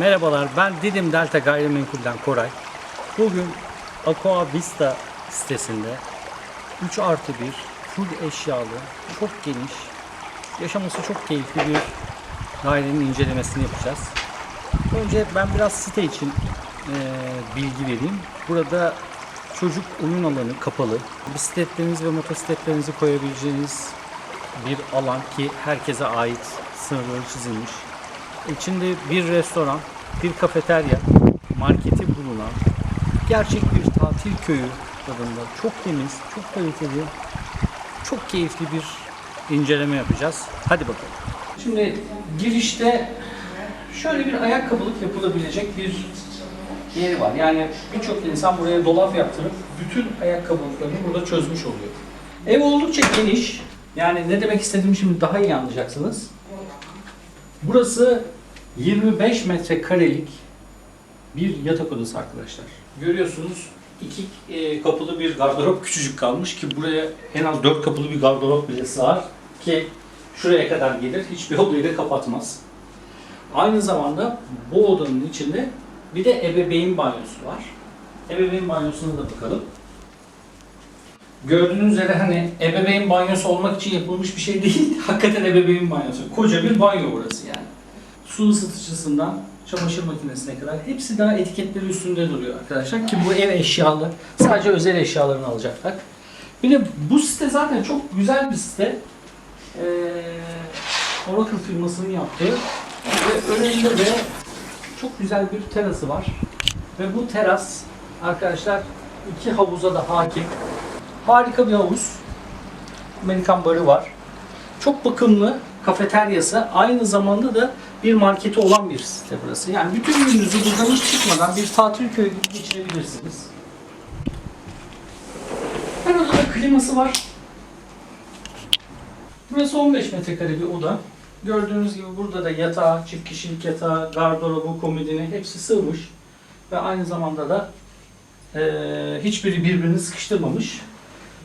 Merhabalar, ben Didim Delta Gayrimenkul'den Koray. Bugün Aqua Vista sitesinde 3 artı 1 full eşyalı, çok geniş, yaşaması çok keyifli bir dairenin incelemesini yapacağız. Önce ben biraz site için eee, bilgi vereyim. Burada çocuk oyun alanı kapalı. Bisikletlerinizi ve motosikletlerinizi koyabileceğiniz bir alan ki herkese ait sınırları çizilmiş. İçinde bir restoran, bir kafeterya, marketi bulunan gerçek bir tatil köyü tadında çok temiz, çok kaliteli, çok keyifli bir inceleme yapacağız. Hadi bakalım. Şimdi girişte şöyle bir ayakkabılık yapılabilecek bir yeri var. Yani birçok insan buraya dolap yaptırıp bütün ayakkabılıklarını burada çözmüş oluyor. Ev oldukça geniş. Yani ne demek istediğimi şimdi daha iyi anlayacaksınız. Burası 25 metrekarelik bir yatak odası arkadaşlar. Görüyorsunuz iki e, kapılı bir gardırop küçücük kalmış ki buraya en az 4 kapılı bir gardırop bile sığar ki şuraya kadar gelir. Hiçbir odayı da kapatmaz. Aynı zamanda bu odanın içinde bir de ebeveyn banyosu var. Ebeveyn banyosuna da bakalım. Gördüğünüz üzere hani ebeveyn banyosu olmak için yapılmış bir şey değil. Hakikaten ebeveyn banyosu. Koca bir banyo burası yani. Su ısıtıcısından çamaşır makinesine kadar hepsi daha etiketleri üstünde duruyor arkadaşlar ki bu ev eşyalı. Sadece özel eşyalarını alacaklar. Bir de bu site zaten çok güzel bir site. Ee, Oracle firmasının yaptığı ve önünde de çok güzel bir terası var. Ve bu teras arkadaşlar iki havuza da hakim. Harika bir havuz. Amerikan barı var. Çok bakımlı kafeteryası. Aynı zamanda da bir marketi olan bir site burası. Yani bütün gününüzü buradan hiç çıkmadan bir tatil köyü gibi geçirebilirsiniz. Her odada kliması var. Burası 15 metrekare bir oda. Gördüğünüz gibi burada da yatağı, çift kişilik yatağı, gardırobu, komodini hepsi sığmış. Ve aynı zamanda da eee, hiçbiri birbirini sıkıştırmamış.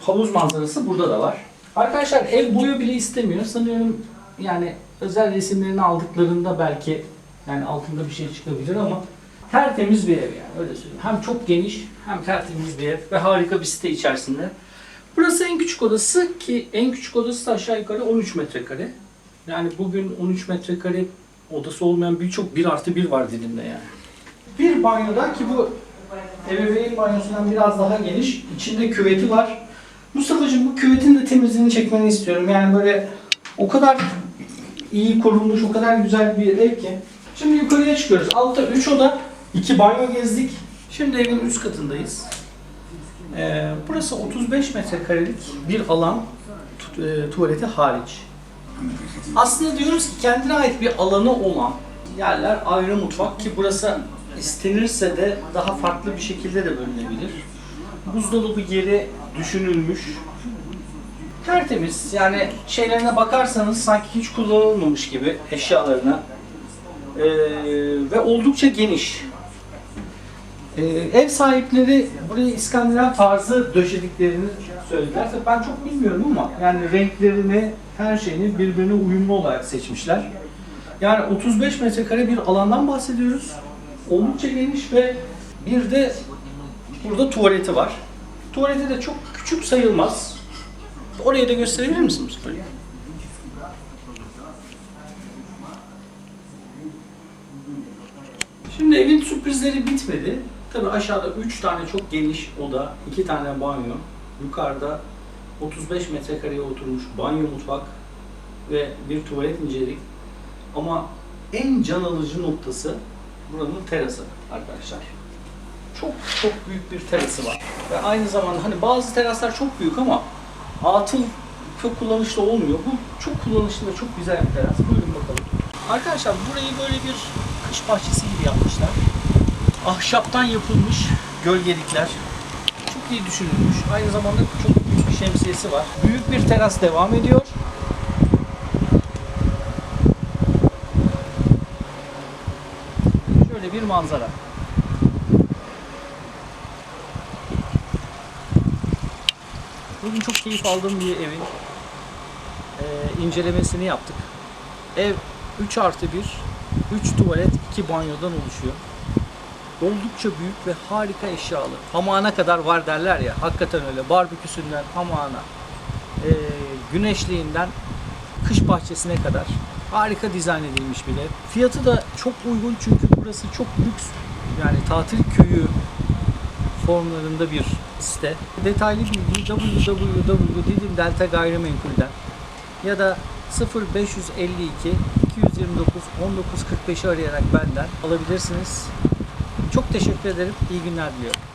Havuz manzarası burada da var. Arkadaşlar ev boyu bile istemiyor. Sanıyorum yani özel resimlerini aldıklarında belki yani altında bir şey çıkabilir ama tertemiz bir ev yani öyle söyleyeyim. Hem çok geniş hem tertemiz bir ev ve harika bir site içerisinde. Burası en küçük odası ki en küçük odası da aşağı yukarı 13 metrekare. Yani bugün 13 metrekare odası olmayan birçok 1 artı 1 var dilimde yani. Bir banyoda ki bu ebeveyn banyosundan biraz daha geniş. içinde küveti var. Mustafa'cığım bu küvetin de temizliğini çekmeni istiyorum. Yani böyle o kadar iyi korunmuş, o kadar güzel bir ev ki. Şimdi yukarıya çıkıyoruz. Altta 3 oda, 2 banyo gezdik. Şimdi evin üst katındayız. Ee, burası 35 metrekarelik bir alan, tu- e, tuvaleti hariç. Aslında diyoruz ki kendine ait bir alanı olan yerler ayrı mutfak ki burası istenirse de daha farklı bir şekilde de bölünebilir. Buzdolabı yeri düşünülmüş. Tertemiz. Yani şeylerine bakarsanız sanki hiç kullanılmamış gibi eşyalarına. Ee, ve oldukça geniş. Ee, ev sahipleri buraya İskandinav tarzı döşediklerini söylediler. Ben çok bilmiyorum ama yani renklerini, her şeyini birbirine uyumlu olarak seçmişler. Yani 35 metrekare bir alandan bahsediyoruz. Oldukça geniş ve bir de burada tuvaleti var. Tuvaleti de çok küçük sayılmaz. Orayı da gösterebilir misiniz? Şimdi evin sürprizleri bitmedi. Tabii aşağıda 3 tane çok geniş oda, 2 tane banyo, yukarıda 35 metrekareye oturmuş banyo mutfak ve bir tuvalet inceledik. Ama en can alıcı noktası buranın terası arkadaşlar. Çok çok büyük bir terası var. Ve aynı zamanda hani bazı teraslar çok büyük ama atıl çok kullanışlı olmuyor. Bu çok kullanışlı ve çok güzel bir teras. Buyurun bakalım. Arkadaşlar burayı böyle bir kış bahçesi gibi yapmışlar. Ahşaptan yapılmış gölgelikler. Çok iyi düşünülmüş. Aynı zamanda çok büyük bir şemsiyesi var. Büyük bir teras devam ediyor. Şöyle bir manzara. Bugün çok keyif aldığım bir evin eee, incelemesini yaptık. Ev 3 artı 1 3 tuvalet, 2 banyodan oluşuyor. Oldukça büyük ve harika eşyalı. Hamağına kadar var derler ya. Hakikaten öyle. Barbeküsünden hamağına, e, güneşliğinden kış bahçesine kadar harika dizayn edilmiş bir ev. Fiyatı da çok uygun çünkü burası çok lüks. Yani tatil köyü formlarında bir site. Detaylı bilgi www Delta Gayrimenkul'den ya da 0552 229 1945'i arayarak benden alabilirsiniz. Çok teşekkür ederim. İyi günler diliyorum.